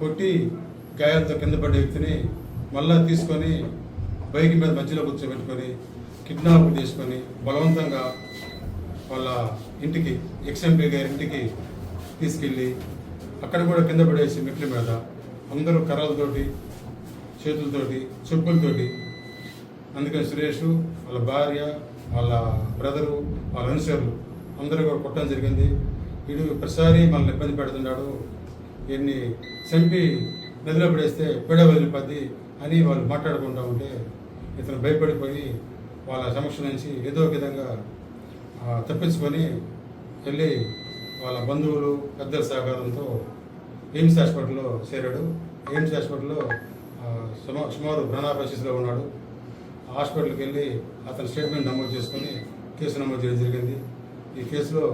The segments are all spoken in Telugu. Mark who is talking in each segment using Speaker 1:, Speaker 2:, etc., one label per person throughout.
Speaker 1: కొట్టి గాయాలతో కింద పడ్డ వ్యక్తిని మళ్ళా తీసుకొని బైక్ మీద మధ్యలో కూర్చోబెట్టుకొని కిడ్నాప్ చేసుకొని బలవంతంగా వాళ్ళ ఇంటికి ఎక్స్ఎంపీ గారి ఇంటికి తీసుకెళ్ళి అక్కడ కూడా కింద పడేసి మెట్ల మీద అందరూ కర్రలతోటి చేతులతోటి చెప్పులతోటి అందుకని సురేష్ వాళ్ళ భార్య వాళ్ళ బ్రదరు వాళ్ళ అనుసరులు అందరూ కూడా కొట్టడం జరిగింది. వీడు ప్రతిసారి మనల్ని ఇబ్బంది పెడుతున్నాడు. వీడిని చంపి నదిలో పడేస్తే పీడ వదిలిపోద్ది అని వాళ్ళు మాట్లాడుకుంటూ ఉంటే ఇతను భయపడిపోయి వాళ్ళ సమక్షం నుంచి ఏదో విధంగా తప్పించుకొని వెళ్ళి వాళ్ళ బంధువులు పెద్దల సహకారంతో ఎయిమ్స్ హాస్పిటల్లో చేరాడు. ఎయిమ్స్ హాస్పిటల్లో సుమా సుమారు ప్రాణాపరిస్థితిలో ఉన్నాడు. ఆ హాస్పిటల్కి వెళ్ళి అతని స్టేట్మెంట్ నమోదు చేసుకొని కేసు నమోదు చేయడం జరిగింది. ఈ కేసులో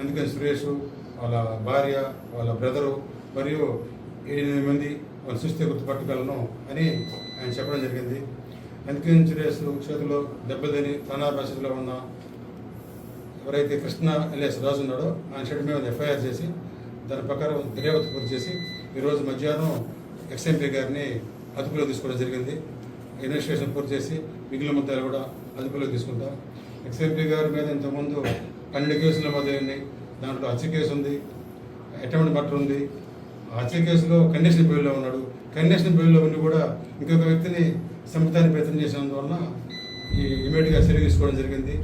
Speaker 1: అందుకని సురేష్ వాళ్ళ భార్య వాళ్ళ బ్రదరు మరియు ఎనిమిది మంది వాళ్ళు చూస్తే గుర్తుపట్టగలను అని ఆయన చెప్పడం జరిగింది. అందుకని సురేష్ చేతిలో దెబ్బతిని ప్రాణాపరిస్థితిలో ఉన్న ఎవరైతే కృష్ణ ఎల్ఎస్ రాజు ఉన్నాడో ఆయన షెడ్ మీద ఎఫ్ఐఆర్ చేసి దాని ప్రకారం దర్యాప్తు పూర్తి చేసి ఈరోజు మధ్యాహ్నం ఎక్స్ఎంపీ గారిని అదుపులో తీసుకోవడం జరిగింది. ఇన్వెస్టిగేషన్ పూర్తి చేసి మిగిలిన ముద్దాలు కూడా అదుపులో తీసుకుంటాం. ఎక్స్ఎంపీ గారి మీద ఇంతకుముందు పన్నెండు కేసులు నమోదైనాయి. దాంట్లో హత్య కేసు ఉంది అటెంప్ట్ మర్డర్ ఉంది హత్య కేసులో కండిషన్ బెయిల్లో ఉన్నాడు. కండిషన్ బెయిల్లో ఉండి కూడా ఇంకొక వ్యక్తిని చంపడానికి ప్రయత్నం చేసినందువలన ఈ ఇమీడియట్గా చర్య తీసుకోవడం జరిగింది.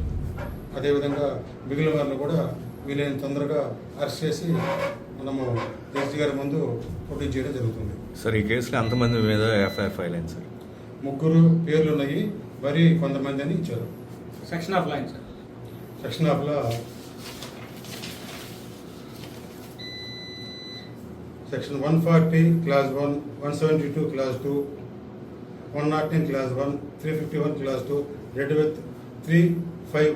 Speaker 1: అదేవిధంగా మిగిలిన వారిని కూడా వీలైన తొందరగా అరెస్ట్ చేసి మనము జడ్జి గారి ముందు పోటీ చేయడం జరుగుతుంది.
Speaker 2: సార్ ఈ కేసులో ఎంతమంది మీద ఎఫ్ఐఆర్ ఫైల్ అయింది సార్?
Speaker 1: ముగ్గురు పేర్లు ఉన్నాయి. మరి కొంతమంది అని ఇచ్చారు.
Speaker 3: Section of line sir
Speaker 1: section ఆఫ్లో section one forty class one one seventy two class two one nought nine class one three fifty one class two red with three five